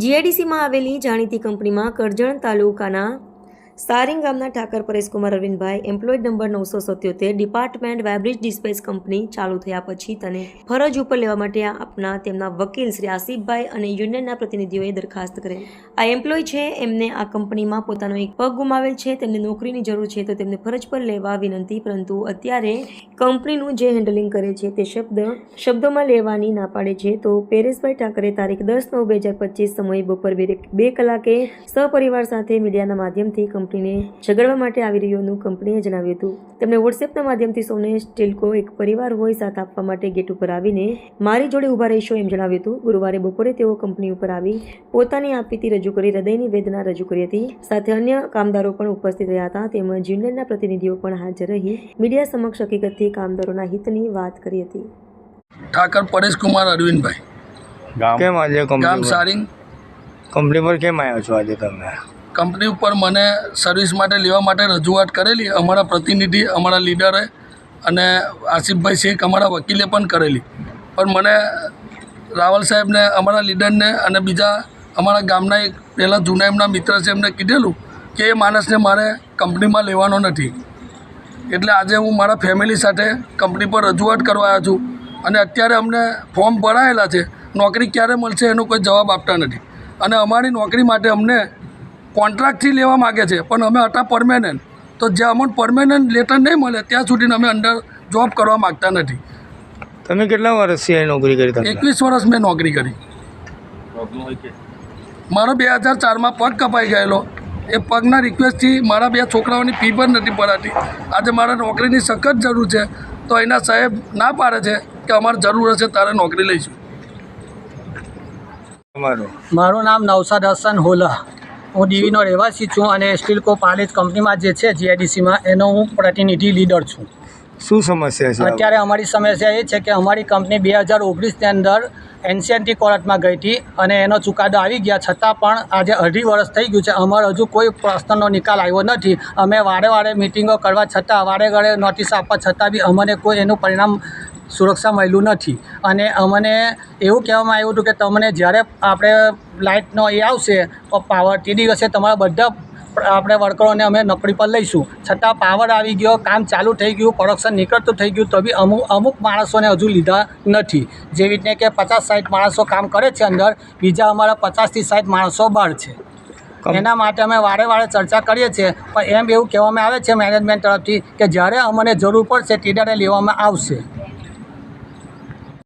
જીઆઈડીસીમાં આવેલી જાણીતી કંપનીમાં કરજણ તાલુકાના સારિંગ ગામના ઠાકર પરેશકુમાર અરવિંદભાઈ, એમ્પ્લોયડ નંબર નવસો સત્યોતેર, ડિપાર્ટમેન્ટ વેબ્રિજ ડિસ્પેચ કંપની ચાલુ થયા પછી તને ફરજ ઉપર લેવા માટે આપના તેમના વકીલ શ્રી આસિફભાઈ અને યુનિયનના પ્રતિનિધિઓએ દરખાસ્ત કરી આ એમ્પ્લોય છે, એમને આ કંપનીમાં પોતાનો એક પગ ગુમાવેલ છે, તેમને નોકરીની જરૂર છે, તો તેમને ફરજ પર લેવા વિનંતી, પરંતુ અત્યારે કંપનીનું જે હેન્ડલિંગ કરે છે, તે શબ્દ શબ્દોમાં લેવાની ના પાડે છે, તો પેરેશભાઈ ઠાકરે તારીખ દસ નવ બે હજાર પચીસ સમયે બપોર બે કલાકે સહપરિવાર સાથે મીડિયાના માધ્યમથી કંપનીને ઝઘડવા માટે આવી રહ્યોનું કંપનીએ જણાવ્યું હતું. તેમણે વોટ્સએપના માધ્યમથી સૌને સ્ટીલકો એક પરિવાર હોય સાથ આપવા માટે ગેટ ઉપર આવીને મારી જોડે ઊભા રહીશો એમ જણાવ્યું હતું. ગુરુવારે બપોરે તેઓ કંપની ઉપર આવી પોતાની આપીતી રજૂ કરી હૃદયની વેદના રજૂ કરી હતી. સાથે અન્ય કામદારો પણ ઉપસ્થિત રહ્યા હતા. તેમજ યુનિયનના પ્રતિનિધિઓ પણ હાજર રહી મીડિયા સમક્ષ હકીકતથી કામદારોના હિતની વાત કરી હતી. ઠાકર પરેશકુમાર અરવિંદભાઈ. કેમ આજે ગામ કંપની સારિંગ. કંપની પર કેમ આવ્યા છો આજે તમે? કંપની ઉપર મને સર્વિસ માટે લેવા માટે રજૂઆત કરેલી, અમારા પ્રતિનિધિ, અમારા લીડરે અને આસિફભાઈ શેખ અમારા વકીલે પણ કરેલી. પણ મને રાવલ સાહેબને, અમારા લીડરને અને બીજા અમારા ગામના એક પહેલાં જૂના એમના મિત્ર છે, એમને કીધેલું કે એ માણસને મારે કંપનીમાં લેવાનો નથી. એટલે આજે હું મારા ફેમિલી સાથે કંપની પર રજૂઆત કરવા આવ્યો છું અને અત્યારે અમને ફોર્મ ભરાયેલા છે. નોકરી ક્યારે મળશે એનો કોઈ જવાબ આપતા નથી. અને અમારી નોકરી માટે અમને કોન્ટ્રાક્ટથી લેવા માગે છે. પણ અમે હતા પરમેનન્ટ તો જ્યાં અમને પરમેનન્ટ લેટર નહીં મળે ત્યાં સુધીને અમે અંદર જોબ કરવા માગતા નથી. તમે કેટલા વર્ષથી અહીં નોકરી કરી એકવીસ વર્ષ મેં નોકરી કરી. મારો બે હજાર ચારમાં પગ કપાઈ ગયેલો. એ પગના રિક્વેસ્ટથી મારા બે છોકરાઓની ફી પણ નથી ભરાતી. આજે મારા નોકરીની સખત જરૂર છે. તો અહીંના સાહેબ ના પાડે છે કે અમારે જરૂર હશે તારે નોકરી લઈશું. મારું નામ નવસાદ હસન હોલા. હું ડીવીનો રહેવાસી છું અને સ્ટીલ કો પાલેજ કંપનીમાં જે છે જીઆઈડીસીમાં એનો હું પ્રતિનિધિ લીડર છું. શું સમસ્યા છે? અત્યારે અમારી સમસ્યા એ છે કે અમારી કંપની બે હજાર ઓગણીસની અંદર એનસીએનટી કોર્ટમાં ગઈ હતી અને એનો ચુકાદો આવી ગયા. છતાં પણ આજે અઢી વર્ષ થઈ ગયું છે. અમારો હજુ કોઈ પ્રશ્નનો નિકાલ આવ્યો નથી. અમે વારે વારે મિટિંગો કરવા છતાં, વારે વારે નોટિસ આપવા છતાં બી અમને કોઈ એનું પરિણામ સુરક્ષા મળ્યું નથી. અને અમને એવું કહેવામાં આવ્યું હતું કે તમને જ્યારે આપણે લાઇટનો એ આવશે પાવર તે દિવસે તમારા બધા આપણે વર્કરોને અમે નોકરી પર લઈશું. છતાં પાવર આવી ગયો કામ ચાલુ થઈ ગયું પ્રોડક્શન નીકળતું થઈ ગયું તો બી અમુક અમુક માણસોને હજુ લીધા નથી. જેવી રીતે કે પચાસ સાઠ માણસો કામ કરે છે અંદર બીજા અમારા પચાસથી સાઠ માણસો બહાર છે. એના માટે અમે વારે વારે ચર્ચા કરીએ છીએ પણ એમ એવું કહેવામાં આવે છે મેનેજમેન્ટ તરફથી કે જ્યારે અમને જરૂર પડશે તે લેવામાં આવશે.